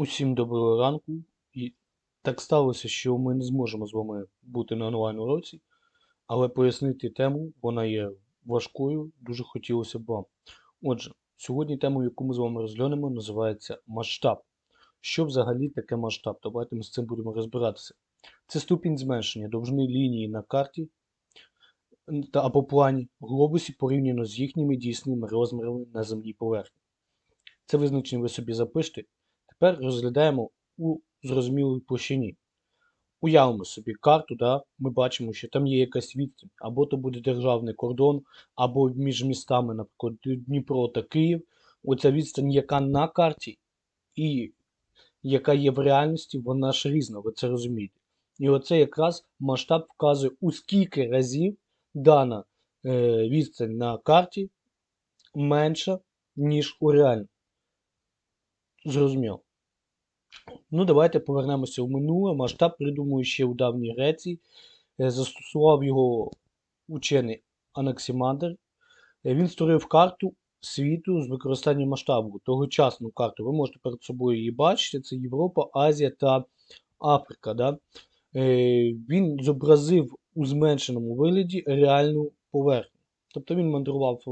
Усім доброго ранку. І так сталося, що ми не зможемо з вами бути на онлайн уроці, але пояснити тему, вона є важкою, дуже хотілося б вам. Отже, сьогодні тему, яку ми з вами розглянемо, називається масштаб. Що взагалі таке масштаб? Давайте ми з цим будемо розбиратися. Це ступінь зменшення довжини лінії на карті та або плані глобусі порівняно з їхніми дійсними розмірами на земній поверхні. Це визначення ви собі запишете. Тепер розглядаємо у зрозумілій площині. Уявимо собі карту, да? ми бачимо, що там є якась відстань, або то буде державний кордон, або між містами, наприклад, Дніпро та Київ. Оця відстань, яка на карті, і яка є в реальності, вона ж різна, ви це розумієте. І оце якраз масштаб вказує, у скільки разів дана е, відстань на карті менша, ніж у реальності. Зрозуміло. Ну, давайте повернемося в минуле. Масштаб придумую ще у давній Греції. Е, Застосував його учений Анаксимандр. Е, Він створив карту світу з використанням масштабу. Тогочасну карту. Ви можете перед собою її бачити. Це Європа, Азія та Африка. Да? Е, Він зобразив у зменшеному вигляді реальну поверхню. Тобто він мандрував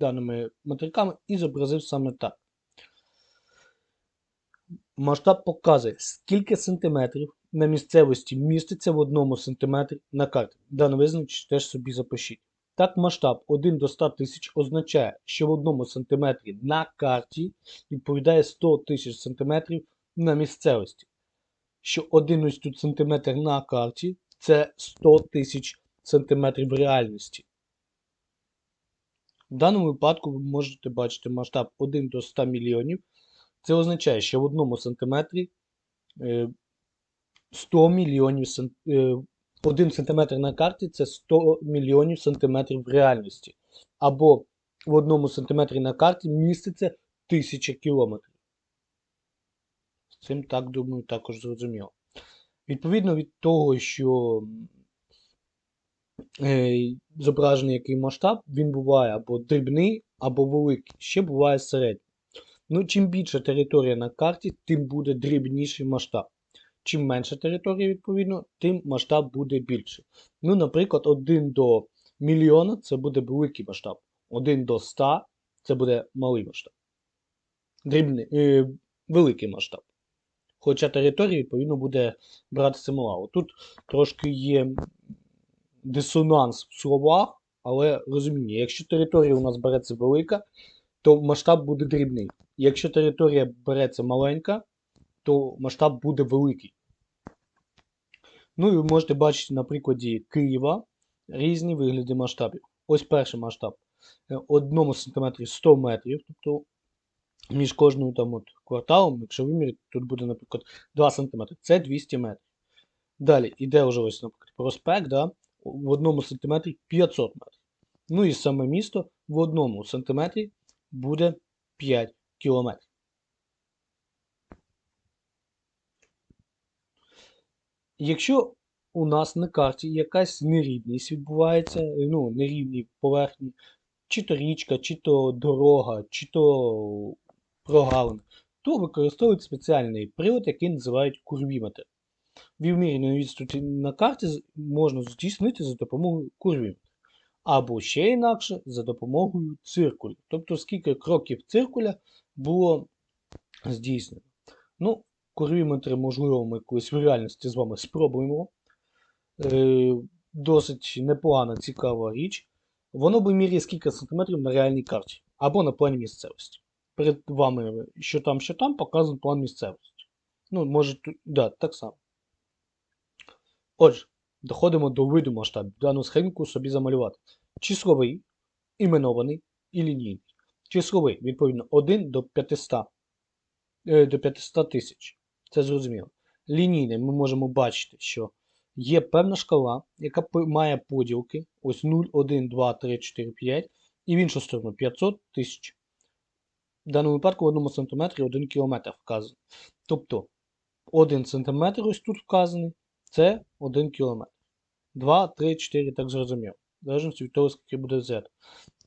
даними материками і зобразив саме так. Масштаб показує, скільки сантиметрів на місцевості міститься в одному сантиметрі на карті. Дане визначення теж собі запишіть. Так, масштаб 1 до 100 тисяч означає, що в одному сантиметрі на карті відповідає 100 тисяч сантиметрів на місцевості. Що 1 ось сантиметр на карті це 100 тисяч сантиметрів реальності. В даному випадку ви можете бачити масштаб 1 до 100 мільйонів. Це означає, що в одному сантиметрі е, 100 мільйонів см, 1 сантиметр на карті це 100 мільйонів сантиметрів в реальності. Або в одному сантиметрі на карті міститься 1000 кілометрів. З цим так, думаю, також зрозуміло. Відповідно від того, що е, зображений який масштаб, він буває або дрібний, або великий, ще буває середній. Ну, чим більша територія на карті, тим буде дрібніший масштаб. Чим менша територія, відповідно, тим масштаб буде більший. Ну, наприклад, 1 до мільйона це буде великий масштаб. 1 до 100 це буде малий масштаб. Дрібний, е, великий масштаб. Хоча територія, відповідно, буде братися мала. Тут трошки є дисонанс в словах, але розуміння, якщо територія у нас береться велика, то масштаб буде дрібний. Якщо територія береться маленька, то масштаб буде великий. Ну і ви можете бачити на прикладі Києва різні вигляди масштабів. Ось перший масштаб. Е, Одному сантиметрі 100 метрів, тобто між кожним там от кварталом, якщо виміряти, тут буде, наприклад, 2 см, це 200 метрів. Далі йде вже ось, наприклад, проспект, да? в одному сантиметрі 500 метрів. Ну і саме місто в одному сантиметрі буде 5 кілометрів. Якщо у нас на карті якась нерівність відбувається, ну, нерівні поверхні, чи то річка, чи то дорога, чи то прогалина, то використовують спеціальний прилад, який називають курвіметр. Вимірювання відстані на карті можна здійснити за допомогою курвіметра. Або ще інакше за допомогою циркулю. Тобто, скільки кроків циркуля було здійснено. Ну, курвіметри, можливо, ми колись в реальності з вами спробуємо. Е, Досить непогана, цікава річ. Воно вимірює скільки сантиметрів на реальній карті або на плані місцевості. Перед вами, що там, що там, показаний план місцевості. Ну, може, да, так само. Отже, доходимо до виду масштабів. Дану схемку собі замалювати. Числовий, іменований і лінійний. Числовий, відповідно, 1 до 500 е, до 500 тисяч. Це зрозуміло. Лінійний ми можемо бачити, що є певна шкала, яка має поділки. Ось 0, 1, 2, 3, 4, 5. І в іншу сторону 500 тисяч. В даному випадку в одному сантиметрі 1 кілометр вказаний. Тобто 1 см ось тут вказаний, це 1 км. 2, 3, 4, так зрозуміло. В залежності від того, скільки буде взято.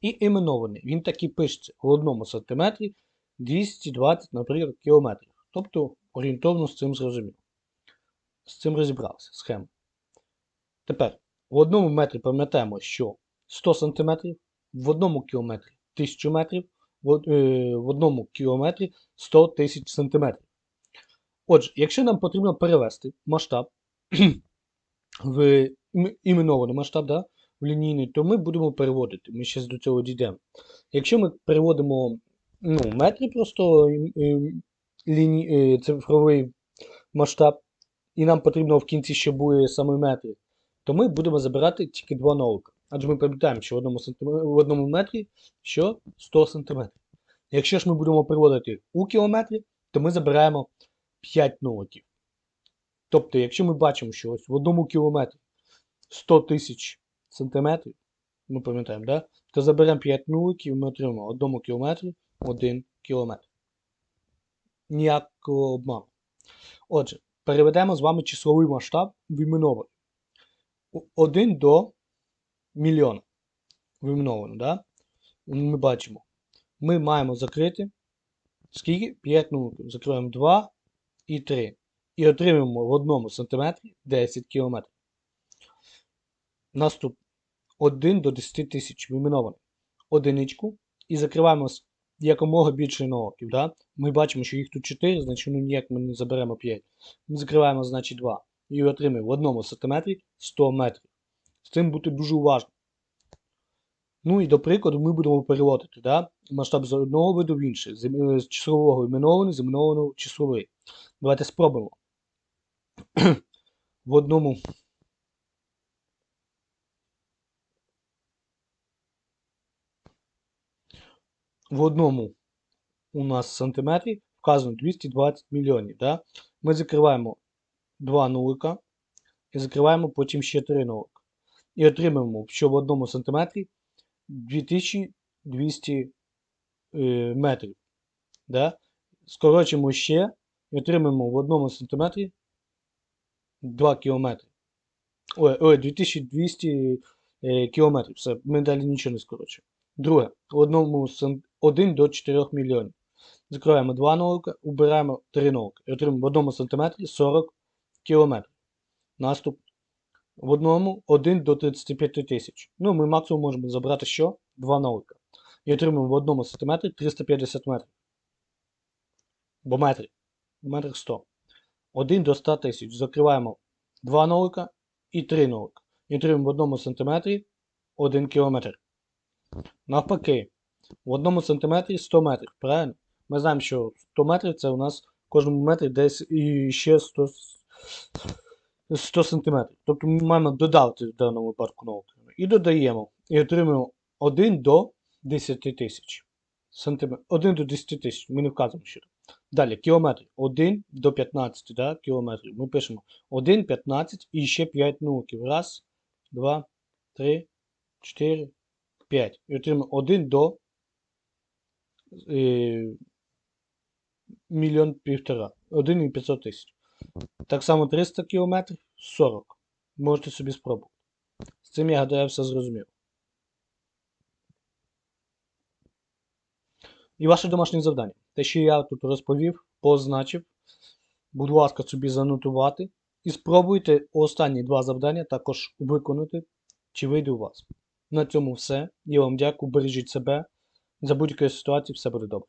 І іменований. Він так і пишеться в одному сантиметрі 220, наприклад, кілометрів. Тобто орієнтовно з цим зрозумів. З цим розібрався, схема. Тепер, в одному метрі пам'ятаємо, що 100 см, в одному кілометрі 1000 метрів, е, в одному кілометрі 100 тисяч сантиметрів. Отже, якщо нам потрібно перевести масштаб в ім- іменований масштаб, да, в лінійний, то ми будемо переводити. Ми ще до цього дійдемо. Якщо ми переводимо ну, метри просто ліні, е, цифровий масштаб, і нам потрібно в кінці ще буде саме метри, то ми будемо забирати тільки два нолика. Адже ми пам'ятаємо, що в одному, сантим... в одному метрі що 100 см. Якщо ж ми будемо переводити у кілометрі, то ми забираємо 5 ноликів. Тобто, якщо ми бачимо, що ось в одному кілометрі 100 тисяч сантиметрів, ми пам'ятаємо, да? то заберемо 5 нуликів і ми отримаємо в одному кілометрі 1 кілометр. Ніякого обману. Отже, переведемо з вами числовий масштаб в іменований. 1 до мільйона. В да? Ми бачимо. Ми маємо закрити скільки? 5 нуликів. Закриваємо 2 і 3. І отримаємо в одному сантиметрі 10 кілометрів. Наступ 1 до 10 тисяч вименований. Одиничку. І закриваємо якомога більше ноликів. Да? Ми бачимо, що їх тут 4, значить ну ніяк ми не заберемо 5. Ми закриваємо, значить 2. І отримаємо в одному сантиметрі 100 метрів. З цим бути дуже уважним. Ну і до прикладу ми будемо переводити да? масштаб з одного виду в інший. З, ім- числового іменований, з іменованого числовий. Давайте спробуємо. в одному в одному у нас сантиметрі вказано 220 мільйонів. Да? Ми закриваємо 2 нулика і закриваємо потім ще 3 нулика. І отримаємо, що в одному сантиметрі 2200 е, метрів. Да? Скорочимо ще і отримаємо в одному сантиметрі 2 кілометри. Ой, ой 2200 е, кілометрів. Все, ми далі нічого не скорочуємо. Друге, в одному сан- 1 до 4 мільйонів. Закриваємо 2 нолика, убираємо 3 нолика. І отримаємо в одному сантиметрі 40 кілометрів. Наступ. В одному 1 до 35 тисяч. Ну, ми максимум можемо забрати що? 2 нолика. І отримаємо в одному сантиметрі 350 метрів. Бо метрів. В метрах 100. 1 до 100 тисяч. Закриваємо 2 нолика і 3 нолика. І отримаємо в одному сантиметрі 1 кілометр. Навпаки, в одному сантиметрі 100 метрів. Правильно? Ми знаємо, що 100 метрів це у нас в кожному метрі десь і ще 100, с- 100 сантиметрів. Тобто ми маємо додати в даному випадку науки. І додаємо. І отримуємо 1 до 10 тисяч. Сантиметрів. 1 до 10 тисяч. Ми не вказуємо що. Далі, кілометрів. 1 до 15 да, кілометрів. Ми пишемо 1, 15 і ще 5 нуликів. Раз, два, три, 4, 5. І отримаємо 1 до е, мільйон півтора. 1 і 500 тисяч. Так само 300 кілометрів 40. Можете собі спробувати. З цим я гадаю, все зрозумів. І ваше домашнє завдання. Те, що я тут розповів, позначив. Будь ласка, собі занотувати. І спробуйте останні два завдання також виконати, чи вийде у вас. На цьому все. Я вам дякую, бережіть себе. За будь-якої ситуації все буде добре.